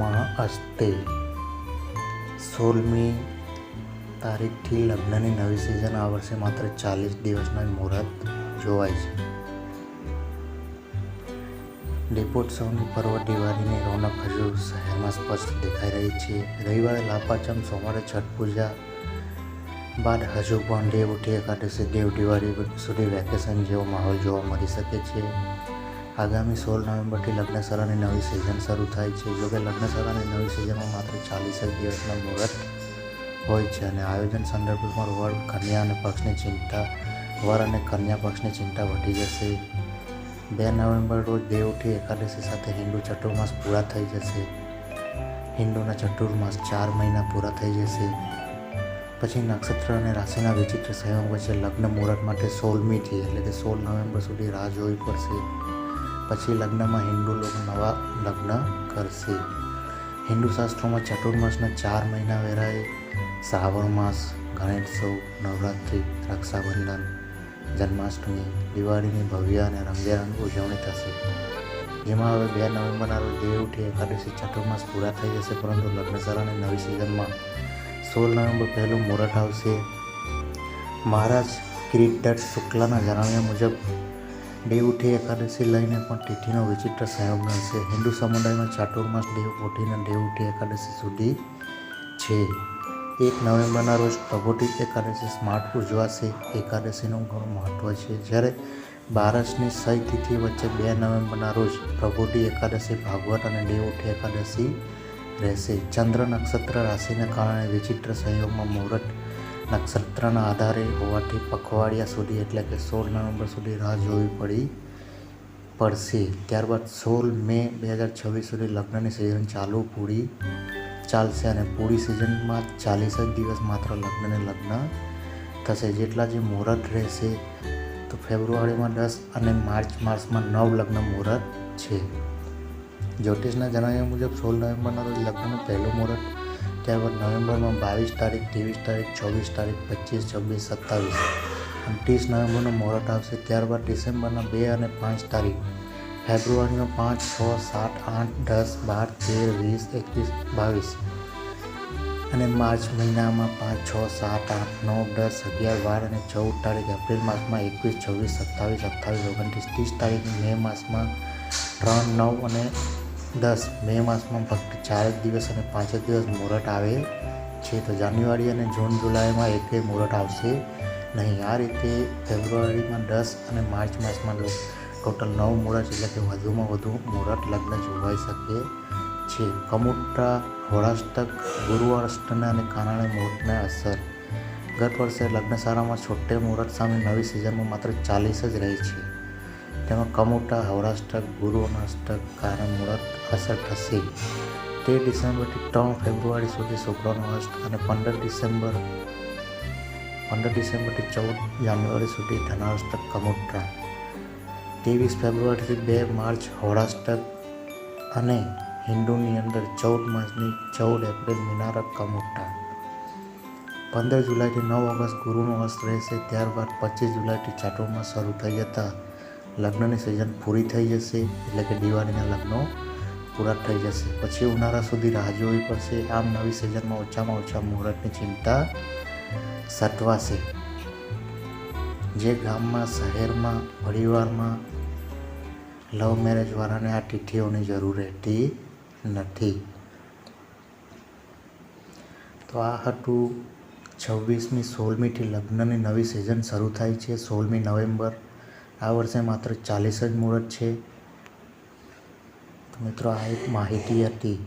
નમઃ અસ્તે સોળમી તારીખથી લગ્નની નવી સિઝન આ વર્ષે માત્ર ચાલીસ દિવસના મુહૂર્ત જોવાય છે. દીપોત્સવની પર્વ દિવાળીની રોનક હજુ શહેરમાં સ્પષ્ટ દેખાઈ રહી છે. રવિવારે લાપાચમ સોમવારે છઠ પૂજા બાદ હજુ પણ દેવ ઉઠી એકાદશી, દેવ દિવાળી સુધી વેકેશન જેવો માહોલ જોવા મળી શકે છે. આગામી સોળ નવેમ્બરથી લગ્નસરાની નવી સિઝન શરૂ થાય છે. જોકે લગ્નસરાની નવી સિઝનમાં માત્ર ચાલીસ જ દિવસના મુહૂર્ત હોય છે અને આયોજન સંદર્ભમાં વર કન્યા અને પક્ષની ચિંતા, વર અને કન્યા પક્ષની ચિંતા વધી જશે. બે નવેમ્બર રોજ દેવઠી એકાદશી સાથે હિન્દુ ચતુર્માસ પૂરા થઈ જશે. હિન્દુના ચતુર્માસ ચાર મહિના પૂરા થઈ જશે. પછી નક્ષત્ર અને રાશિના વિચિત્ર સંયોગ વચ્ચે લગ્ન મુહૂર્ત માટે સોળમીથી એટલે કે સોળ નવેમ્બર સુધી રાહ જોવી પડશે. પછી લગ્નમાં હિન્દુ લોકો નવા લગ્ન કરશે. હિન્દુ શાસ્ત્રોમાં ચતુર્માસના ચાર મહિના વેરાય શ્રાવણ માસ ગણેશોત્સવ નવરાત્રિ, રક્ષાબંધન, જન્માષ્ટમી, દિવાળીની ભવ્ય અને રંગબેરંગ ઉજવણી થશે. જેમાં હવે બે નવેમ્બરના રોજ દેવઉઠી એકાદશી ચતુર્માસ પૂરા થઈ જશે, પરંતુ લગ્નસરાની નવી સિઝનમાં સોળ નવેમ્બર પહેલું મુહૂર્ત આવશે. મહારાજ કિરીટદત્ત શુક્લાના જણાવ્યા મુજબ દેવઉઠી એકાદશી લઈને પણ તિથિનો વિચિત્ર સંયોગ મળશે. હિન્દુ સમુદાયમાં ચાતુર્માસ દેવ ઉઠીને દેવઉઠી એકાદશી સુધી છે. એક નવેમ્બરના રોજ પ્રભુટી એકાદશી સ્માર્ટ ઉજવાશે. એકાદશીનું ઘણું મહત્ત્વ છે. જ્યારે બારસની સહી તિથિ વચ્ચે બે નવેમ્બરના રોજ પ્રભુટી એકાદશી, ભાગવત અને દેવઉઠી એકાદશી રહેશે. ચંદ્ર નક્ષત્ર રાશિને કારણે વિચિત્ર સંયોગમાં મુહૂર્ત નક્ષત્રના આધારે હોવાથી પખવાડિયા સુધી, એટલે કે સોળ નવેમ્બર સુધી રાહ જોવી પડી પડશે. ત્યારબાદ સોળ મે બે હજાર છવ્વીસ સુધી લગ્નની સિઝન ચાલુ પૂરી ચાલશે અને પૂરી સિઝનમાં ચાલીસ જ દિવસ માત્ર લગ્નને લગ્ન થશે. જેટલા જે મુહૂર્ત રહેશે તો ફેબ્રુઆરીમાં દસ અને માર્ચ માસમાં નવ લગ્ન મુહૂર્ત છે. જ્યોતિષના જણાવ્યા મુજબ સોળ નવેમ્બરના રોજ લગ્નનું પહેલું મુહૂર્ત ત્યારબાદ નવેમ્બરમાં બાવીસ તારીખ, ત્રેવીસ તારીખ, ચોવીસ તારીખ, પચીસ, છવ્વીસ, સત્તાવીસ. અને ત્રીસ નવેમ્બરનો મુહૂર્ત આવશે. ત્યારબાદ ડિસેમ્બરના બે અને પાંચ તારીખ. ફેબ્રુઆરીમાં પાંચ, છ, સાત, આઠ, દસ, બાર, તેર, વીસ, એકવીસ, બાવીસ. અને માર્ચ મહિનામાં પાંચ, છ, સાત, આઠ, નવ, દસ, અગિયાર, બાર અને ચૌદ તારીખ. એપ્રિલ માસમાં એકવીસ, છવ્વીસ, સત્તાવીસ, અઠ્ઠાવીસ, ઓગણત્રીસ. ત્રીસ તારીખ, મે માસમાં ત્રણ, નવ અને દસ મે માસમાં ફક્ત ચાર જ દિવસ અને પાંચ જ દિવસ મુહૂર્ત આવે છે. તો જાન્યુઆરી અને જૂન જુલાઈમાં એકેય મુહૂર્ત આવશે. નહીં, આ રીતે ફેબ્રુઆરીમાં દસ અને માર્ચ માસમાં ટોટલ નવ મુહૂર્ત, એટલે કે વધુમાં વધુ મુહૂર્ત લગ્ન જોવાઈ શકે છે. કમુટ્ટા હોળાષ્ટક ગુરુવાષ્ટના અને કારણે મુહૂર્તને અસર. ગત વર્ષે લગ્નશાળામાં છોટે મુહૂર્ત સામે નવી સિઝનમાં માત્ર ચાલીસ જ રહી છે. તેમાં કમુટા હવરાષ્ટક ગુરુનાષ્ટક અસર થશે. તેર ડિસેમ્બરથી ત્રણ ફેબ્રુઆરી સુધી શુક્રનો અષ્ટ અને પંદર ડિસેમ્બર, પંદર ડિસેમ્બરથી ચૌદ જાન્યુઆરી સુધી ધનાષ્ટક કમુટ્રા ત્રેવીસ ફેબ્રુઆરીથી બે માર્ચ હોળાષ્ટક અને હિન્દુની અંદર ચૌદ માસની ચૌદ એપ્રિલ મિનારક, કમોટા. પંદર જુલાઈથી નવ ઓગસ્ટ ગુરુનો અસ્ત રહેશે, ત્યારબાદ પચીસ જુલાઈથી ચાટુમાં શરૂ થઈ જતાં લગ્નની સિઝન પૂરી થઈ જશે, એટલે કે દિવાળીના લગ્નો પૂરા થઈ જશે. પછી ઉનાળા સુધી રાહ જોવી પડશે. આમ નવી સિઝનમાં ઓછામાં ઓછા મુહૂર્તની ચિંતા સટવાશે. જે ગામમાં, શહેરમાં, પરિવારમાં લવ મેરેજવાળાને આ તિથિઓની જરૂર રહેતી નથી. તો આ હતું છવ્વીસમી સોળમીથી લગ્નની નવી સિઝન શરૂ થાય છે. સોળમી નવેમ્બર આ વર્ષે માત્ર ચાલીસ જ મુહૂર્ત છે. મિત્રો આ એક માહિતી હતી.